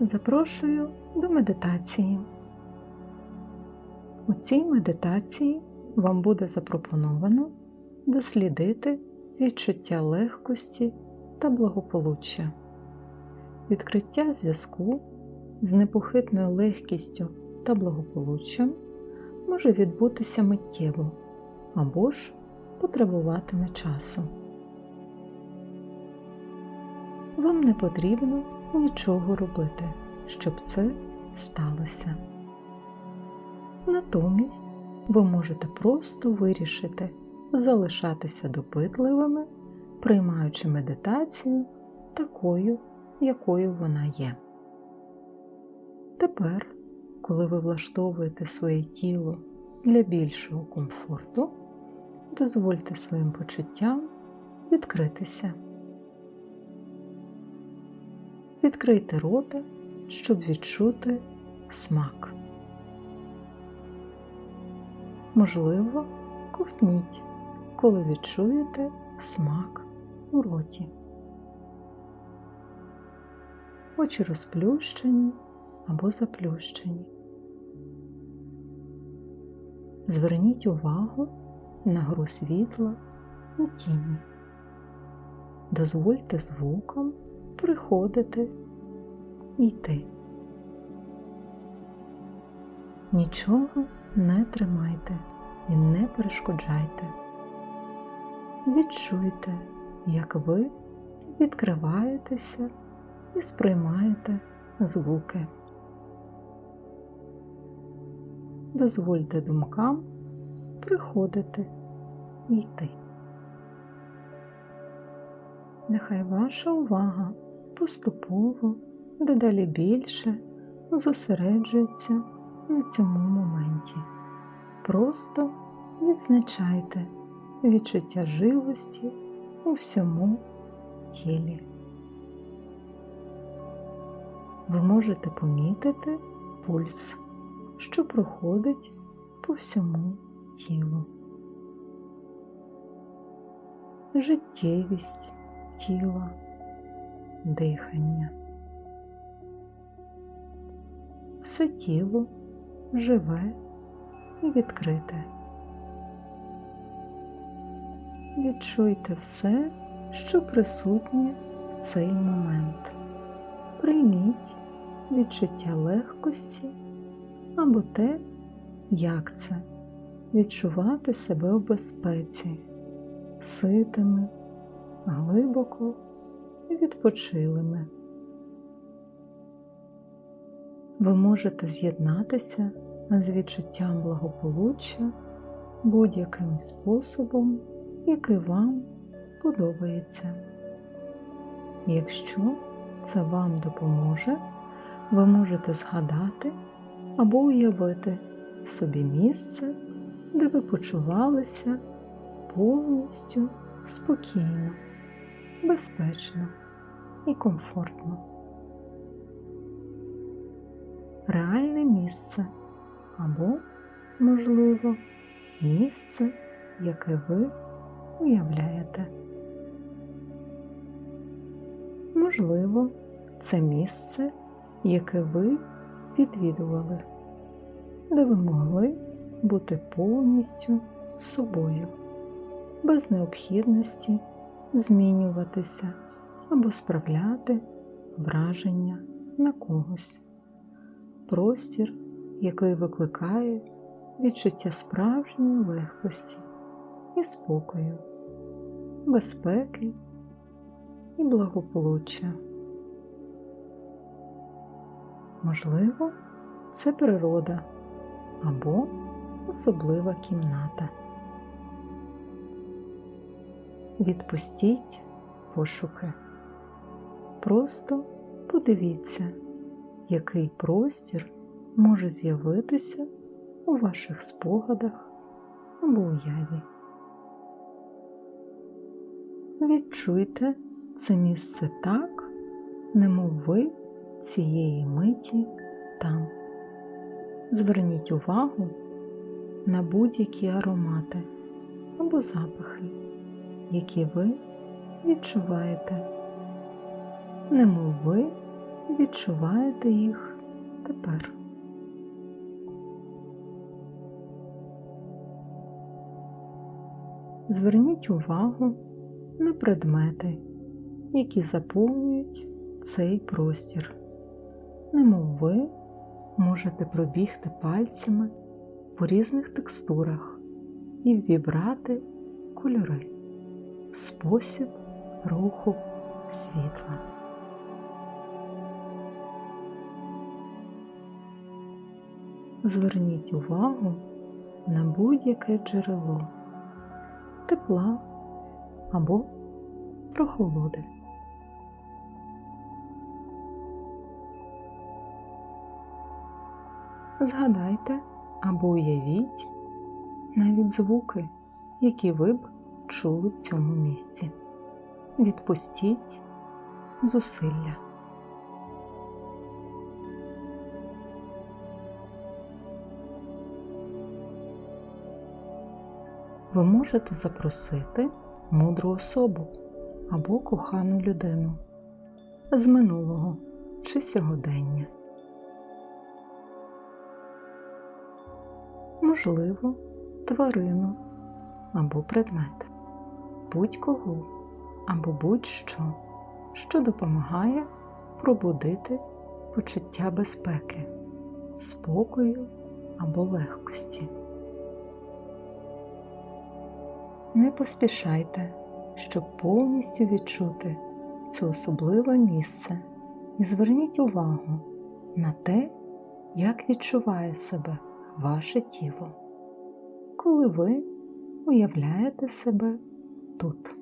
запрошую до медитації. У цій медитації вам буде запропоновано дослідити відчуття легкості та благополуччя, відкриття зв'язку з непохитною легкістю та благополуччям може відбутися миттєво або ж потребуватиме часу. Вам не потрібно нічого робити, щоб це сталося. Натомість ви можете просто вирішити залишатися допитливими, приймаючи медитацію такою, якою вона є. Тепер, коли ви влаштовуєте своє тіло для більшого комфорту, дозвольте своїм почуттям відкритися. Відкрийте рота, щоб відчути смак. Можливо, ковтніть, коли відчуєте смак у роті. Очі розплющені або заплющені. Зверніть увагу на гру світла і тіні. Дозвольте звукам приходити йти. Нічого не тримайте і не перешкоджайте. Відчуйте, як ви відкриваєтеся і сприймаєте звуки. Дозвольте думкам приходити і йти. Нехай ваша увага поступово дедалі більше зосереджується на цьому моменті. Просто відзначайте відчуття живості у всьому тілі. Ви можете помітити пульс, що проходить по всьому тілу. Життєвість тіла, дихання. Все тіло живе і відкрите. Відчуйте все, що присутнє в цей момент. Прийміть відчуття легкості або те, як це відчувати себе в безпеці, ситими, глибоко відпочилими. Ви можете з'єднатися з відчуттям благополуччя будь-яким способом, який вам подобається. Якщо це вам допоможе, ви можете згадати або уявити собі місце, де ви почувалися повністю спокійно, безпечно і комфортно. Реальне місце або, можливо, місце, яке ви уявляєте. Можливо, це місце, яке ви відвідували, де ви могли бути повністю собою, без необхідності змінюватися або справляти враження на когось. Простір, який викликає відчуття справжньої легкості і спокою, безпеки і благополуччя. Можливо, це природа або особлива кімната. Відпустіть пошуки. Просто подивіться, який простір може з'явитися у ваших спогадах або уяві. Відчуйте це місце так, немов ви цієї миті там. Зверніть увагу на будь-які аромати або запахи, які ви відчуваєте, немов ви відчуваєте їх тепер. Зверніть увагу на предмети, які заповнюють цей простір. Немов ви можете пробігти пальцями по різних текстурах і ввібрати кольори, спосіб руху світла. Зверніть увагу на будь-яке джерело тепла або прохолоди. Згадайте або уявіть навіть звуки, які ви б чули в цьому місці. Відпустіть зусилля. Ви можете запросити мудру особу або кохану людину з минулого чи сьогодення. Можливо, тварину або предмет, будь-кого або будь-що, що допомагає пробудити почуття безпеки, спокою або легкості. Не поспішайте, щоб повністю відчути це особливе місце і зверніть увагу на те, як відчуває себе ваше тіло, коли ви уявляєте себе тут.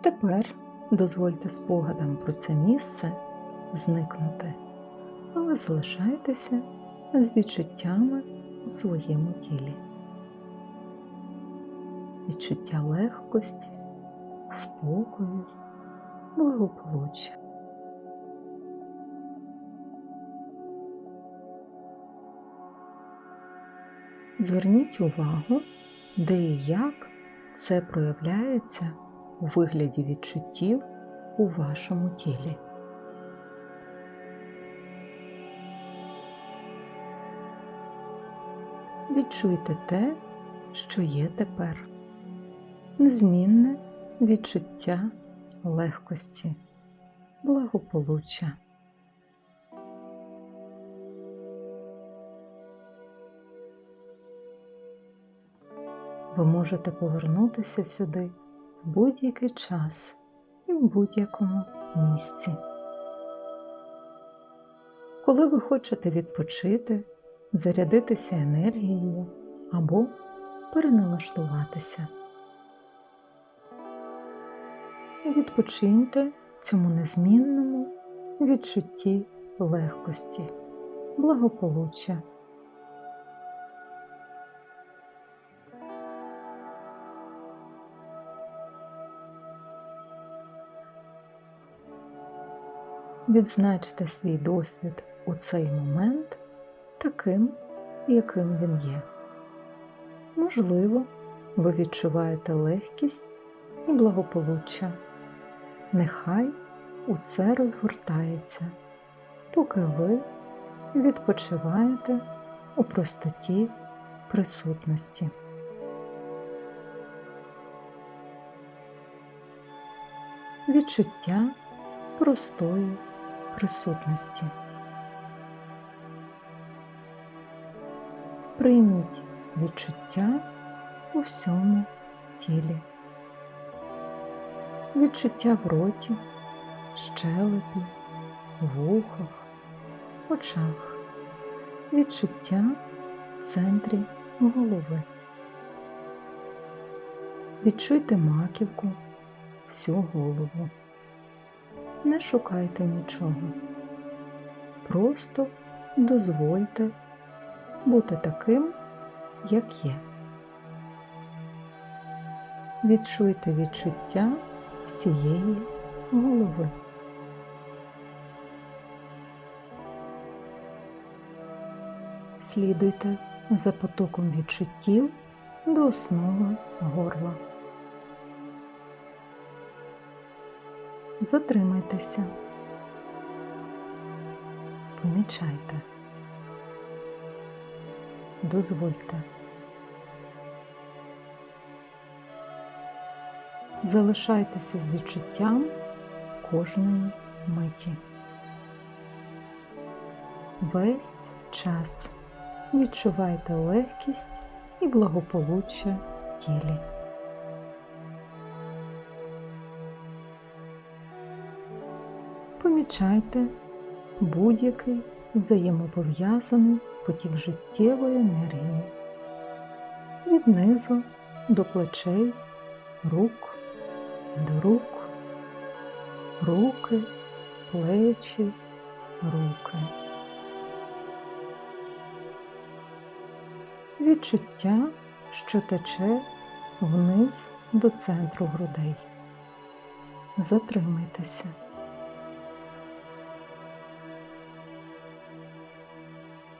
Тепер дозвольте спогадам про це місце зникнути, але залишайтеся з відчуттями у своєму тілі. Відчуття легкості, спокою, благополуччя. Зверніть увагу, де і як це проявляється у вигляді відчуттів у вашому тілі. Відчуйте те, що є тепер, незмінне відчуття легкості, благополуччя. Ви можете повернутися сюди в будь-який час і в будь-якому місці. Коли ви хочете відпочити, зарядитися енергією або переналаштуватися. Відпочиньте цьому незмінному відчутті легкості, благополуччя. Відзначте свій досвід у цей момент таким, яким він є. Можливо, ви відчуваєте легкість і благополуччя. Нехай усе розгортається, поки ви відпочиваєте у простоті присутності. Відчуття простої присутності. Прийміть відчуття у всьому тілі, відчуття в роті, щелепі, вухах, очах, відчуття в центрі голови. Відчуйте маківку, всю голову. Не шукайте нічого. Просто дозвольте бути таким, як є. Відчуйте відчуття всієї голови. Слідуйте за потоком відчуттів до основи горла. Затримайтеся. Помічайте. Дозвольте. Залишайтеся з відчуттям кожної миті. Весь час відчувайте легкість і благополуччя в тілі. Помічайте будь-який взаємопов'язаний потік життєвої енергії від низу до плечей, рук, до рук, руки, плечі, руки. Відчуття, що тече вниз до центру грудей. Затримайтеся.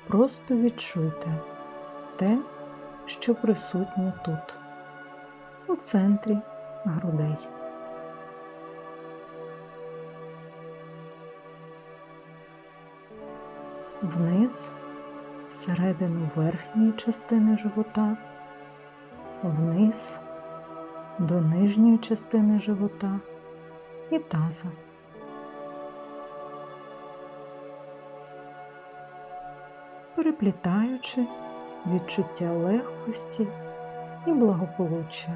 Просто відчуйте те, що присутнє тут, у центрі грудей. Вниз, всередину верхньої частини живота, вниз до нижньої частини живота і таза. Переплітаючи відчуття легкості і благополуччя.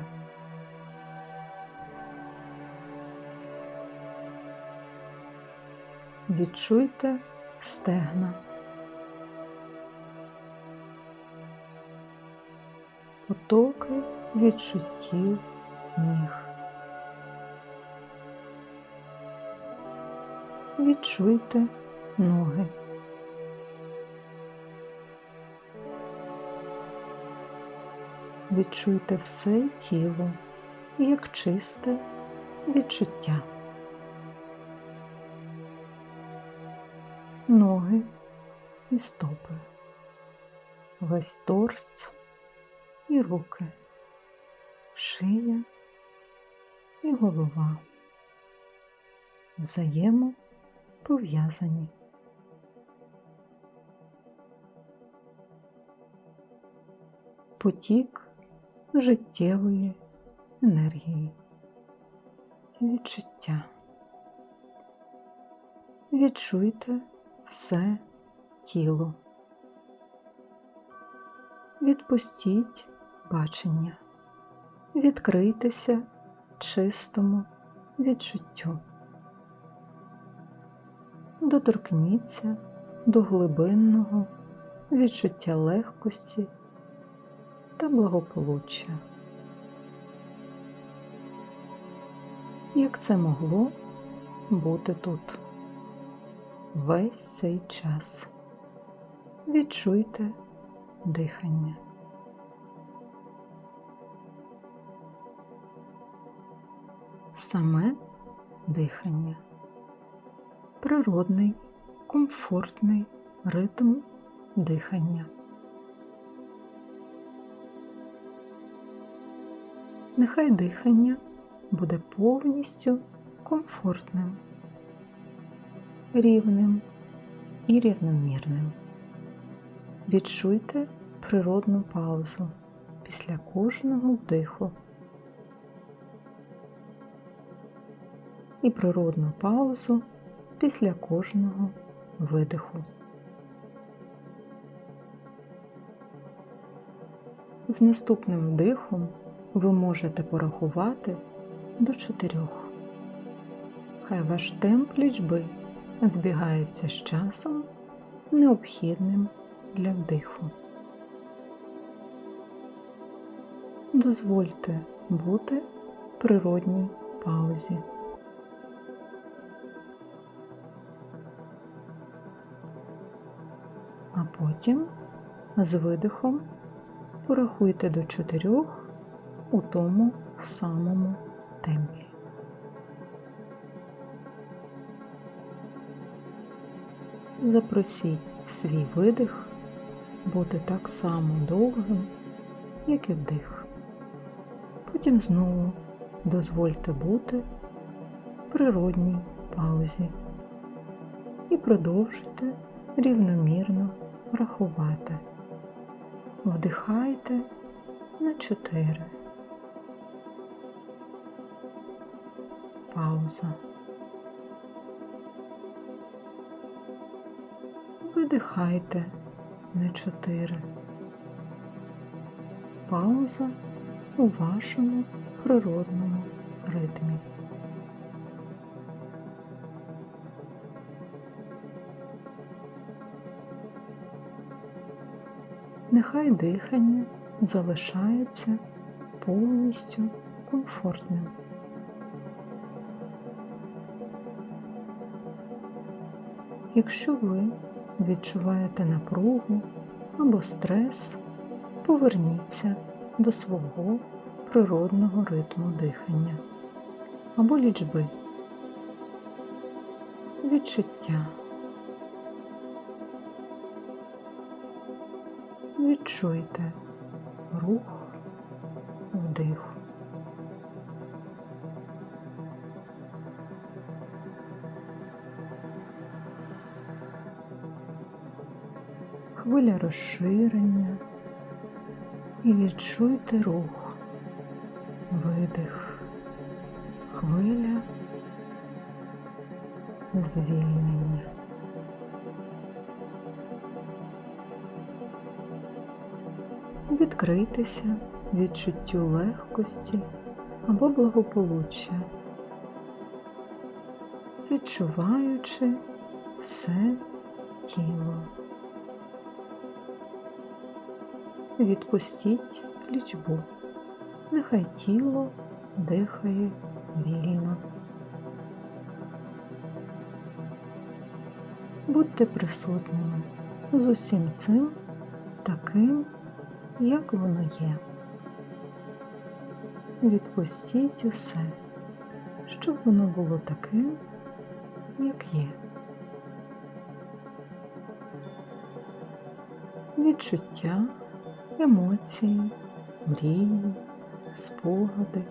Відчуйте стегна, потоки відчуттів ніг. Відчуйте ноги. Відчуйте все тіло як чисте відчуття. Ноги і стопи, весь торс і руки, шия і голова. Взаємопов'язані. Потік життєвої енергії, відчуття. Відчуйте все тіло. Відпустіть бачення, відкрийтеся чистому відчуттю. Доторкніться до глибинного відчуття легкості та благополуччя. Як це могло бути тут весь цей час? Відчуйте дихання. Саме дихання, природний, комфортний ритм дихання. Нехай дихання буде повністю комфортним, рівним і рівномірним. Відчуйте природну паузу після кожного вдиху і природну паузу після кожного видиху. З наступним вдихом ви можете порахувати до чотирьох. Хай ваш темп лічби збігається з часом, необхідним для вдиху. Дозвольте бути в природній паузі. А потім з видихом порахуйте до чотирьох у тому самому темпі. Запросіть свій видих бути так само довгим, як і вдих. Потім знову дозвольте бути в природній паузі і продовжуйте рівномірно рахувати. Вдихайте на 4. Пауза. Видихайте на 4. Пауза у вашому природному ритмі. Нехай дихання залишається повністю комфортним. Якщо ви відчуваєте напругу або стрес, поверніться до свого природного ритму дихання або лічби, відчуття. Відчуйте рух вдиху. Хвиля розширення. І відчуйте рух, видих, хвиля. Звільнення. Відкритися відчуттю легкості або благополуччя, відчуваючи все тіло. Відпустіть лічбу, нехай тіло дихає вільно. Будьте присутніми з усім цим таким, як воно є. Відпустіть усе, щоб воно було таким, як є. Відчуття, емоції, мрії, спогади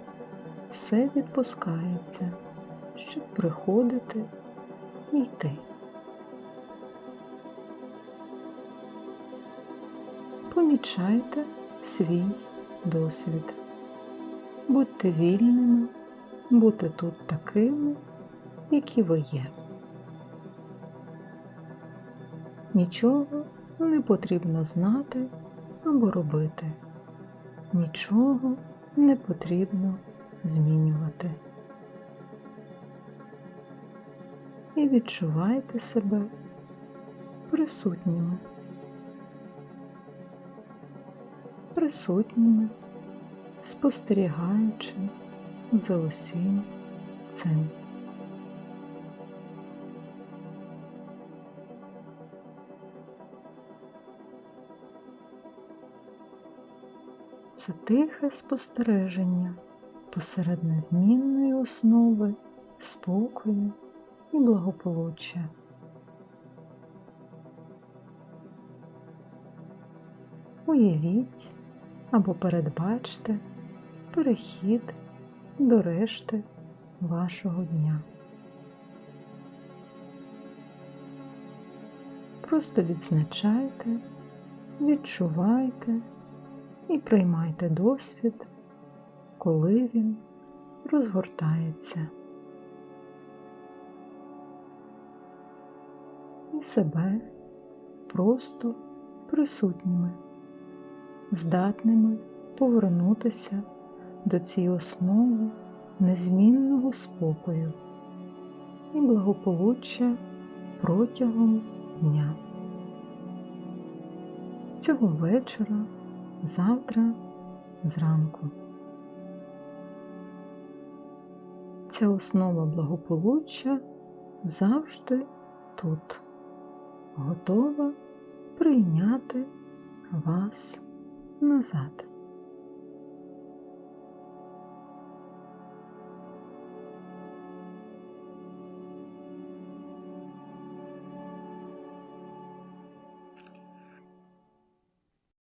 все відпускається, щоб приходити і йти. Помічайте свій досвід. Будьте вільними, будьте тут такими, які ви є. Нічого не потрібно знати або робити. Нічого не потрібно змінювати. І відчувайте себе присутніми. Присутніми, спостерігаючи за усім цим. Це тихе спостереження посеред незмінної основи, спокою і благополуччя. Уявіть або передбачте перехід до решти вашого дня. Просто відзначайте, відчувайте і приймайте досвід, коли він розгортається. І себе просто присутніми, здатними повернутися до цієї основи незмінного спокою і благополуччя протягом дня. Цього вечора, завтра, зранку. Ця основа благополуччя завжди тут, готова прийняти вас назад.